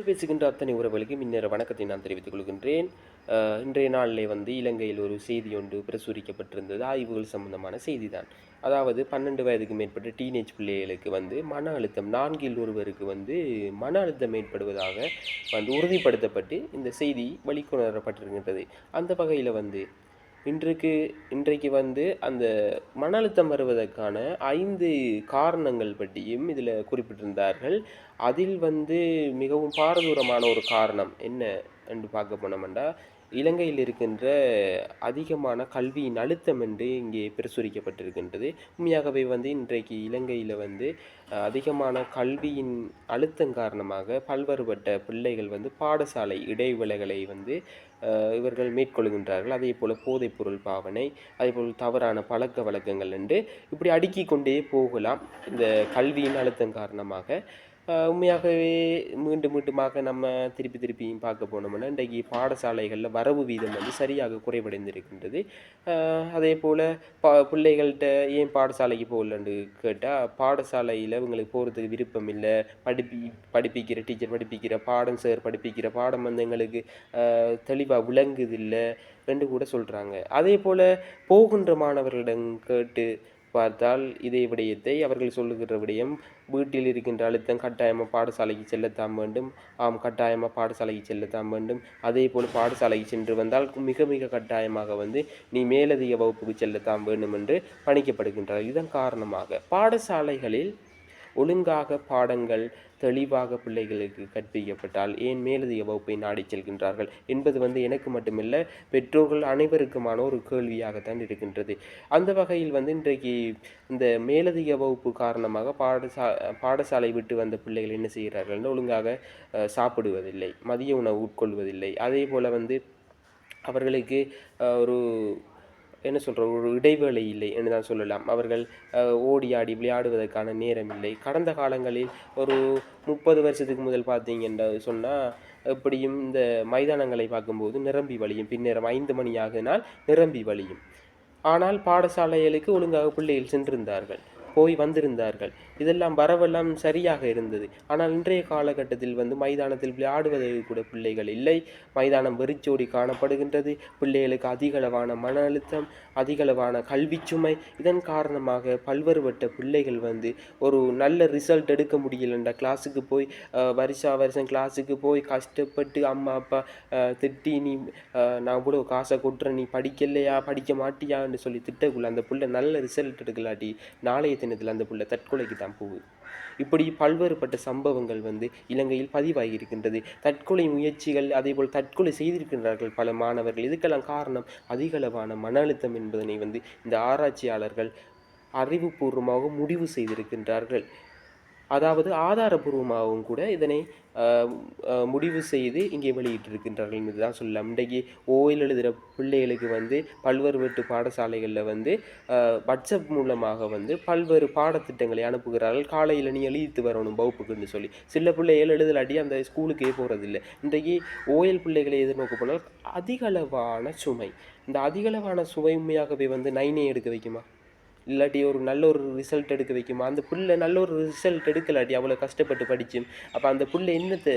தமிழ் பேசுகின்ற அத்தனை உறவுகளுக்கும் இன்னொரு வணக்கத்தை நான் தெரிவித்துக் கொள்கின்றேன். இன்றைய நாளிலே வந்து இலங்கையில் ஒரு செய்தி ஒன்று பிரசுரிக்கப்பட்டிருந்தது. ஆய்வுகள் சம்பந்தமான செய்தி தான் அதாவது பன்னெண்டு வயதுக்கு மேற்பட்ட டீனேஜ் பிள்ளைகளுக்கு வந்து மன அழுத்தம் நான்கில் ஒருவருக்கு வந்து மன அழுத்தம் ஏற்படுவதாக வந்து உறுதிப்படுத்தப்பட்டு இந்த செய்தி வழிகொணரப்பட்டிருக்கின்றது அந்த வகையில் வந்து இன்றைக்கு இன்றைக்கு வந்து அந்த மன அழுத்தம் வருவதற்கான ஐந்து காரணங்கள் பற்றியும் இதில் குறிப்பிட்டிருந்தார்கள். அதில் வந்து மிகவும் பாரதூரமான ஒரு காரணம் என்ன என்று பார்க்க போனோம்னா இலங்கையில் இருக்கின்ற அதிகமான கல்வியின் அழுத்தம் என்று இங்கே பிரசுரிக்கப்பட்டிருக்கின்றது. உண்மையாகவே வந்து இன்றைக்கு இலங்கையில் வந்து அதிகமான கல்வியின் அழுத்தம் காரணமாக பல்வேறுபட்ட பிள்ளைகள் வந்து பாடசாலை இடைவேளைகளை வந்து இவர்கள் மேற்கொள்கின்றார்கள். அதே போல் போதைப்பொருள் பாவனை அதே போல் தவறான பழக்க வழக்கங்கள் என்று இப்படி அடுக்கி கொண்டே போகலாம். இந்த கல்வியின் அழுத்தம் காரணமாக உண்மையாகவே மீண்டும் மீண்டுமாக நம்ம திருப்பி திருப்பியும் பார்க்க போனோம்னா இன்றைக்கு பாடசாலைகளில் வரவு வீதம் வந்து சரியாக குறைவடைந்திருக்கின்றது. அதே போல் பா பிள்ளைகள்கிட்ட ஏன் பாடசாலைக்கு போகலன்னு கேட்டால் பாடசாலையில் இவங்களுக்கு போகிறதுக்கு விருப்பம் இல்லை. படிப்பி படிப்பிக்கிற டீச்சர் படிப்பிக்கிற பாடம் சார் படிப்பிக்கிற பாடம் வந்து எங்களுக்கு தெளிவாக விளங்குதில்லை ரெண்டு கூட சொல்கிறாங்க அதே போல் போகின்ற மாணவர்களிடம் கேட்டு பார்த்தால் இதே விடயத்தை அவர்கள் சொல்லுகிற விடயம் வீட்டில் இருக்கின்ற அழுத்தம் கட்டாயமாக பாடசாலைக்கு செல்லத்தான் வேண்டும். ஆம் கட்டாயமாக பாடசாலைக்கு செல்லத்தான் வேண்டும். அதே போல் பாடசாலைக்கு சென்று வந்தால் மிக மிக கட்டாயமாக வந்து நீ மேலதிக வகுப்புக்கு செல்லத்தான் வேண்டும் என்று பணிக்கப்படுகின்றார். இதன் காரணமாக பாடசாலைகளில் ஒழுங்காக பாடங்கள் தெளிவாக பிள்ளைகளுக்கு கற்பிக்கப்பட்டால் ஏன் மேலதிக வகுப்பை நாடி செல்கின்றார்கள் என்பது வந்து எனக்கு மட்டுமில்லை பெற்றோர்கள் அனைவருக்குமான ஒரு கேள்வியாகத்தான் இருக்கின்றது. அந்த வகையில் வந்து இன்றைக்கு இந்த மேலதிக வகுப்பு காரணமாக பாடசா பாடசாலை விட்டு வந்த பிள்ளைகள் என்ன செய்கிறார்கள் ஒழுங்காக சாப்பிடுவதில்லை மதிய உணவு உட்கொள்வதில்லை. அதே போல் வந்து அவர்களுக்கு ஒரு என்ன சொல்கிற ஒரு இடைவேளை இல்லை என்று தான் சொல்லலாம். அவர்கள் ஓடி ஆடி விளையாடுவதற்கான நேரம் இல்லை. கடந்த காலங்களில் ஒரு முப்பது வருஷத்துக்கு முதல் பார்த்தீங்கன்னு சொன்னால் எப்படியும் இந்த மைதானங்களை பார்க்கும்போது நிரம்பி வழியும். பின்னேரம் ஐந்து மணி ஆகினால் நிரம்பி வழியும். ஆனால் பாடசாலைகளுக்கு ஒழுங்காக பிள்ளைகள் சென்றிருந்தார்கள். போய் வந்திருந்தார்கள். இதெல்லாம் வரவெல்லாம் சரியாக இருந்தது. ஆனால் இன்றைய காலகட்டத்தில் வந்து மைதானத்தில் விளையாடுவதற்கு கூட பிள்ளைகள் இல்லை. மைதானம் வெறிச்சோடி காணப்படுகின்றது. பிள்ளைகளுக்கு அதிகளவான மன அழுத்தம் அதிகளவான கல்வி சுமை. இதன் காரணமாக பல்வேறுபட்ட பிள்ளைகள் வந்து ஒரு நல்ல ரிசல்ட் எடுக்க முடியலன்ற கிளாஸுக்கு போய் வருஷா வருஷம் கிளாஸுக்கு போய் கஷ்டப்பட்டு அம்மா அப்பா திட்டி நீ நான் இவ்வளோ காசை கொட்டுறேன் நீ படிக்கலையா? படிக்க மாட்டியான்னு சொல்லி திட்டக்குள்ள அந்த பிள்ளை நல்ல ரிசல்ட் எடுக்கலாட்டி நாளைய தினத்தில் அந்த புள்ள தற்கொலைக்கு தான் போகுது. இப்படி பல்வேறுபட்ட சம்பவங்கள் வந்து இலங்கையில் பதிவாகியிருக்கின்றது. தற்கொலை முயற்சிகள் அதேபோல் தற்கொலை செய்திருக்கின்றார்கள் பல மாணவர்கள். இதுக்கெல்லாம் காரணம் அதிகளவான மன அழுத்தம் என்பதனை வந்து இந்த ஆராய்ச்சியாளர்கள் அறிவுபூர்வமாக முடிவு செய்திருக்கின்றார்கள். அதாவது ஆதாரபூர்வமாகவும் கூட இதனை முடிவு செய்து இங்கே வெளியிட்டிருக்கின்றார்கள் என்று தான் சொல்லலாம். இன்றைக்கு ஓயில் எழுதுகிற பிள்ளைகளுக்கு வந்து பல்வேறு வீட்டு பாடசாலைகளில் வந்து வாட்ஸ்அப் மூலமாக வந்து பல்வேறு பாடத்திட்டங்களை அனுப்புகிறார்கள். காலையில் நீ எழுதித்து வரணும் வகுப்புக்குன்னு சொல்லி. சில பிள்ளைகள் எழுதலாட்டி அந்த ஸ்கூலுக்கே போகிறதில்லை இன்றைக்கு ஓயல் பிள்ளைகளை எதிர்நோக்க போனால் அதிகளவான சுமை இந்த அதிகளவான சுமை உண்மையாகவே வந்து நைனே எடுக்க வைக்குமா? இல்லாட்டி ஒரு நல்ல ஒரு ரிசல்ட் எடுக்க வைக்குமா? அந்த புள்ள நல்ல ஒரு ரிசல்ட் எடுக்கலாட்டி அவ்வளோ கஷ்டப்பட்டு படிச்சும் அப்போ அந்த புள்ள என்னத்தை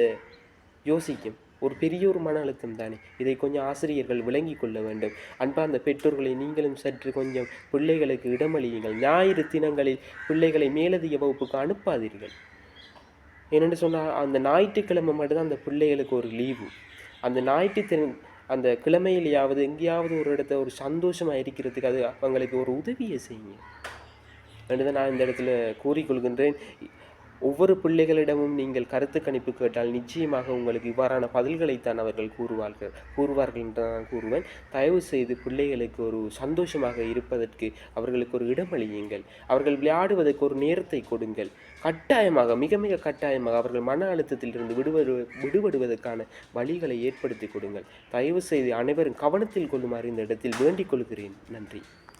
யோசிக்கும்? ஒரு பெரிய ஒரு மன அழுத்தம் தானே. இதை கொஞ்சம் ஆசிரியர்கள் விளங்கி கொள்ள வேண்டும். அன்பார்ந்த பெற்றோர்களை நீங்களும் சற்று கொஞ்சம் பிள்ளைகளுக்கு இடமளியுங்கள். ஞாயிறு தினங்களில் பிள்ளைகளை மேலதிக வகுப்புக்கு அனுப்பாதீர்கள். என்னென்னு சொன்னால் அந்த ஞாயிற்றுக்கிழமை மட்டும்தான் அந்த பிள்ளைகளுக்கு ஒரு லீவு அந்த ஞாயிற்று அந்த கிழமையிலேயாவது எங்கேயாவது ஒரு இடத்த ஒரு சந்தோஷமாக இருக்கிறதுக்கு அது அவங்களுக்கு ஒரு உதவியை செய்யுங்க. என்று தான் நான் இந்த இடத்துல கூறிக்கொள்கின்றேன். ஒவ்வொரு பிள்ளைகளிடமும் நீங்கள் கருத்து கணிப்பு கேட்டால் நிச்சயமாக உங்களுக்கு இவ்வாறான பதில்களைத்தான் அவர்கள் கூறுவார்கள் கூறுவார்கள் என்று நான் கூறுவேன். தயவு செய்து பிள்ளைகளுக்கு ஒரு சந்தோஷமாக இருப்பதற்கு அவர்களுக்கு ஒரு இடமளியுங்கள். அவர்கள் விளையாடுவதற்கு ஒரு நேரத்தை கொடுங்கள். கட்டாயமாக மிக மிக கட்டாயமாக அவர்கள் மன அழுத்தத்திலிருந்து விடுவது விடுபடுவதற்கான வழிகளை ஏற்படுத்தி கொடுங்கள். தயவு செய்து அனைவரும் கவனத்தில் கொள்ளுமாறு இந்த இடத்தில் வேண்டிக் கொள்கிறேன். நன்றி.